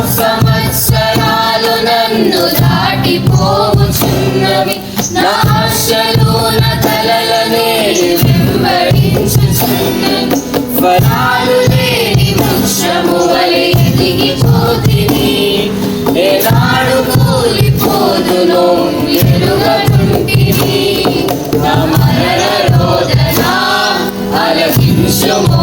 సంవత్సరాలు నన్ను దాటిపోవుచున్నవి. నా ఆశలు నా కలలనే వెంబడించుచున్నవి. ఫలాలు లేని వృక్షము వలె ఎదిగిపోతిని. ఏనాడు కూలిపోదును ఎరుగకుంటిని. నా మరణ రోదన అలగించుమో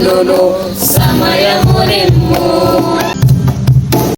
సమయము సమయము నిమ్ము